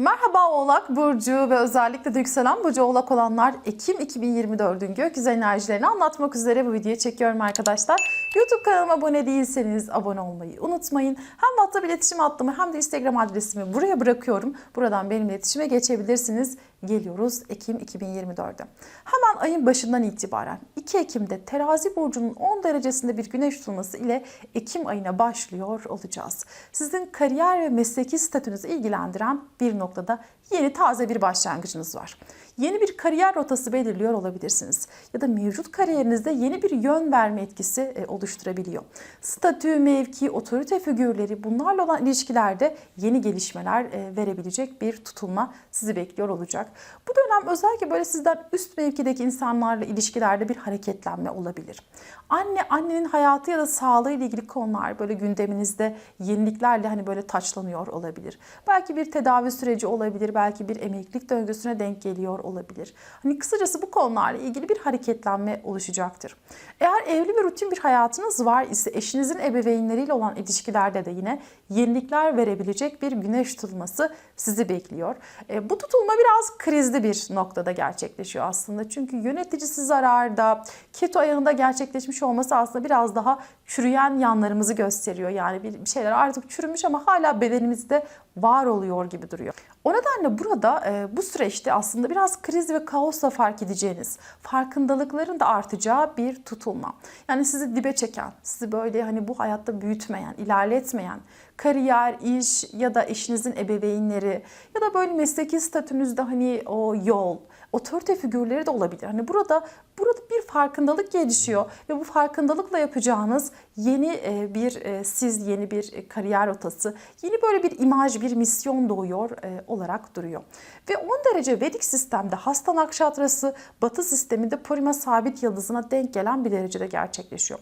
Merhaba Oğlak Burcu ve özellikle de yükselen Burcu Oğlak olanlar Ekim 2024'ün gökyüzü enerjilerini anlatmak üzere bu videoyu çekiyorum arkadaşlar. YouTube kanalıma abone değilseniz abone olmayı unutmayın. Hem WhatsApp iletişim hattımı hem de Instagram adresimi buraya bırakıyorum. Buradan benimle iletişime geçebilirsiniz. Geliyoruz Ekim 2024'e. Hemen ayın başından itibaren 2 Ekim'de terazi burcunun 10 derecesinde bir güneş tutulması ile Ekim ayına başlıyor olacağız. Sizin kariyer ve mesleki statünüzü ilgilendiren bir noktada yeni taze bir başlangıcınız var. Yeni bir kariyer rotası belirliyor olabilirsiniz. Ya da mevcut kariyerinizde yeni bir yön verme etkisi e, oluşturabiliyor. Statü, mevki, otorite figürleri bunlarla olan ilişkilerde yeni gelişmeler e, verebilecek bir tutulma sizi bekliyor olacak. Bu dönem özellikle böyle sizden üst mevkideki insanlarla ilişkilerde bir hareketlenme olabilir. Anne, annenin hayatı ya da sağlığı ile ilgili konular böyle gündeminizde yeniliklerle hani böyle taçlanıyor olabilir. Belki bir tedavi süreci olabilir, belki bir emeklilik döngüsüne denk geliyor olabilir. Hani kısacası bu konularla ilgili bir hareketlenme oluşacaktır. Eğer evli ve rutin bir hayatınız var ise eşinizin ebeveynleriyle olan ilişkilerde de yine yenilikler verebilecek bir güneş tutulması sizi bekliyor. E, bu tutulma biraz krizli bir noktada gerçekleşiyor aslında. Çünkü yöneticisi zararda, keto ayağında gerçekleşmiş olması aslında biraz daha çürüyen yanlarımızı gösteriyor. Yani bir şeyler artık çürümüş ama hala bedenimizde var oluyor gibi duruyor. O nedenle burada e, bu süreçte aslında biraz kriz ve kaosla fark edeceğiniz, farkındalıkların da artacağı bir tutulma. Yani sizi dibe çeken, sizi böyle hani bu hayatta büyütmeyen, ilerletmeyen, kariyer, iş ya da eşinizin ebeveynleri ya da böyle mesleki statünüzde hani o yol, otorite figürleri de olabilir. Hani burada burada bir farkındalık gelişiyor ve bu farkındalıkla yapacağınız yeni e, bir e, siz yeni bir e, kariyer rotası, yeni böyle bir imaj, bir misyon doğuyor olarak duruyor. Ve 10 derece Vedik sistemde Hasta Nakşatrası Batı sisteminde Purima sabit yıldızına denk gelen bir derecede gerçekleşiyor.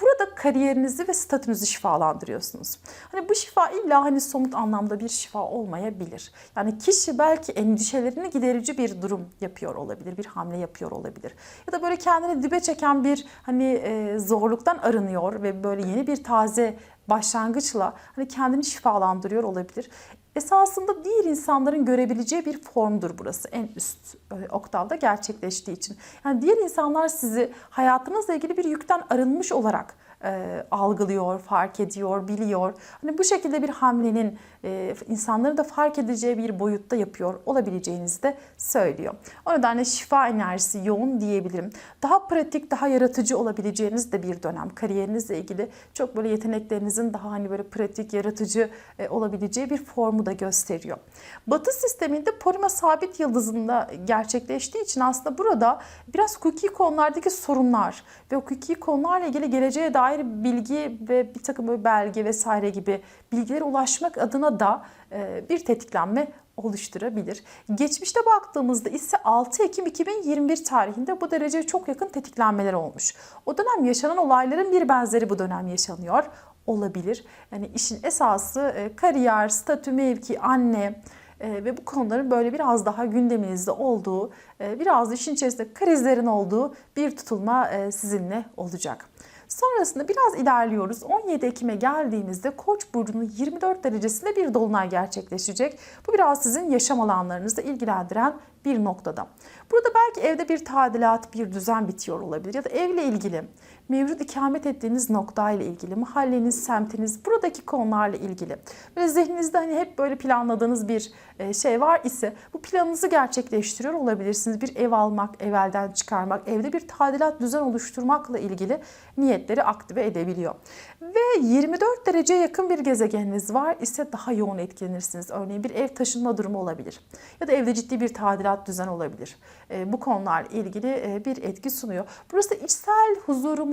Burada kariyerinizi ve statünüzü şifalandırıyorsunuz. Hani bu şifa illa hani somut anlamda bir şifa olmayabilir. Yani kişi belki endişelerini giderici bir durum yapıyor olabilir, bir hamle yapıyor olabilir. Ya da böyle kendini dibe çeken bir hani e, zorluktan arınıyor ve böyle yeni bir taze başlangıçla hani kendini şifalandırıyor olabilir. Esasında diğer insanların görebileceği bir formdur burası en üst e, oktavda gerçekleştiği için. Yani diğer insanlar sizi hayatınızla ilgili bir yükten arınmış olarak e, algılıyor, fark ediyor, biliyor. Hani bu şekilde bir hamlenin e, insanları da fark edeceği bir boyutta yapıyor olabileceğinizi de söylüyor. O nedenle şifa enerjisi yoğun diyebilirim. Daha pratik, daha yaratıcı olabileceğiniz de bir dönem. Kariyerinizle ilgili çok böyle yeteneklerinizin daha hani böyle pratik, yaratıcı e, olabileceği bir formu da gösteriyor. Batı sisteminde Porima sabit yıldızında gerçekleştiği için aslında burada biraz hukuki konulardaki sorunlar ve hukuki konularla ilgili geleceğe dair bilgi ve bir takım böyle belge vesaire gibi bilgilere ulaşmak adına da e, bir tetiklenme oluşturabilir. Geçmişte baktığımızda ise 6 Ekim 2021 tarihinde bu dereceye çok yakın tetiklenmeler olmuş. O dönem yaşanan olayların bir benzeri bu dönem yaşanıyor olabilir. Yani işin esası e, kariyer, statü, mevki, anne, e, ve bu konuların böyle biraz daha gündeminizde olduğu, biraz da işin içerisinde krizlerin olduğu bir tutulma sizinle olacak. Sonrasında biraz ilerliyoruz. 17 Ekim'e geldiğimizde Koç burcunun 24 derecesinde bir dolunay gerçekleşecek. Bu biraz sizin yaşam alanlarınızı ilgilendiren bir noktada. Burada belki evde bir tadilat, bir düzen bitiyor olabilir ya da evle ilgili, mevcut ikamet ettiğiniz noktayla ilgili, mahalleniz, semtiniz, buradaki konularla ilgili. Böyle zihninizde hani hep böyle planladığınız bir e, şey var ise bu planınızı gerçekleştiriyor olabilirsiniz. Bir ev almak, evvelden çıkarmak, evde bir tadilat, düzen oluşturmakla ilgili niyetleri aktive edebiliyor. Ve 24 derece yakın bir gezegeniniz var ise daha yoğun etkilenirsiniz. Örneğin bir ev taşınma durumu olabilir. Ya da evde ciddi bir tadilat düzen olabilir. E, bu konular ilgili e, bir etki sunuyor. Burası içsel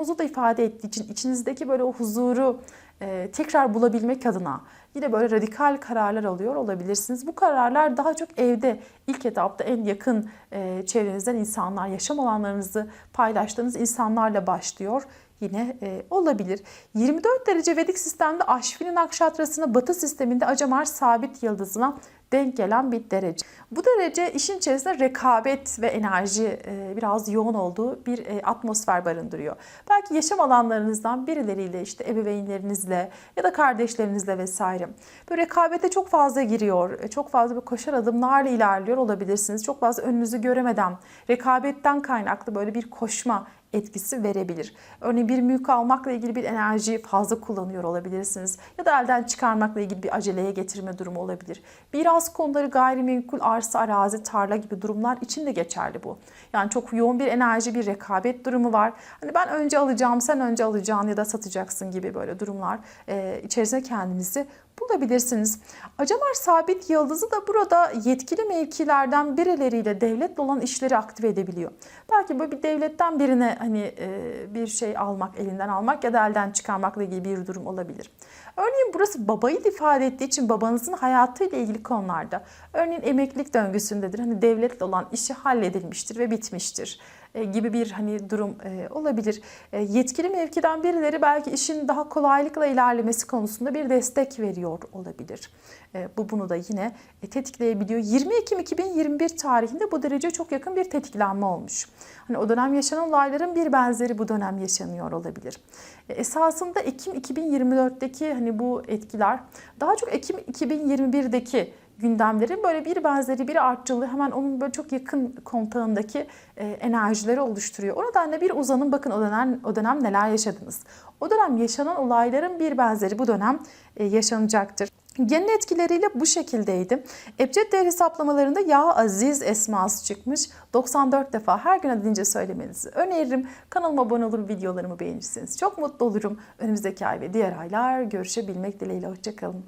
huzurumuzu da ifade ettiği için içinizdeki böyle o huzuru e, tekrar bulabilmek adına yine böyle radikal kararlar alıyor olabilirsiniz. Bu kararlar daha çok evde ilk etapta en yakın çevrenizden insanlar, yaşam alanlarınızı paylaştığınız insanlarla başlıyor yine e, olabilir. 24 derece Vedik sistemde Aşvini Nakşatrası'na batı sisteminde Acamar sabit yıldızına denk gelen bir derece. Bu derece işin içerisinde rekabet ve enerji e, biraz yoğun olduğu bir e, atmosfer barındırıyor. Belki yaşam alanlarınızdan birileriyle işte ebeveynlerinizle ya da kardeşlerinizle vesaire. Böyle rekabete çok fazla giriyor, e, çok fazla bir koşar adımlarla ilerliyor olabilirsiniz. Çok fazla önünüzü göremeden, rekabetten kaynaklı böyle bir koşma etkisi verebilir. Örneğin bir mülk almakla ilgili bir enerjiyi fazla kullanıyor olabilirsiniz. Ya da elden çıkarmakla ilgili bir aceleye getirme durumu olabilir. Miras konuları gayrimenkul, arsa, arazi, tarla gibi durumlar için de geçerli bu. Yani çok yoğun bir enerji, bir rekabet durumu var. Hani ben önce alacağım, sen önce alacaksın ya da satacaksın gibi böyle durumlar e, içerisinde kendinizi bulabilirsiniz. Acamar sabit yıldızı da burada yetkili mevkilerden birileriyle devletle olan işleri aktive edebiliyor. Belki böyle bir devletten birine hani e, bir şey almak, elinden almak ya da elden çıkarmakla ilgili bir durum olabilir. Örneğin burası babayı ifade ettiği için babanızın hayatıyla ilgili konularda. Örneğin emeklilik döngüsündedir. Hani devletle olan işi halledilmiştir ve bitmiştir gibi bir hani durum e, olabilir. E, yetkili mevkiden birileri belki işin daha kolaylıkla ilerlemesi konusunda bir destek veriyor olabilir. E, bu bunu da yine e, tetikleyebiliyor. 20 Ekim 2021 tarihinde bu derece çok yakın bir tetiklenme olmuş. Hani o dönem yaşanan olayların bir benzeri bu dönem yaşanıyor olabilir. E, esasında Ekim 2024'teki hani bu etkiler daha çok Ekim 2021'deki gündemlerin böyle bir benzeri bir artçılığı hemen onun böyle çok yakın kontağındaki e, enerjileri oluşturuyor. O nedenle bir uzanın bakın o dönem, o dönem neler yaşadınız. O dönem yaşanan olayların bir benzeri bu dönem e, yaşanacaktır. Genel etkileriyle bu şekildeydi. Ebced değer hesaplamalarında Ya Aziz esması çıkmış. 94 defa her gün adınca söylemenizi öneririm. Kanalıma abone olur, videolarımı beğenirseniz çok mutlu olurum. Önümüzdeki ay ve diğer aylar görüşebilmek dileğiyle. Hoşçakalın.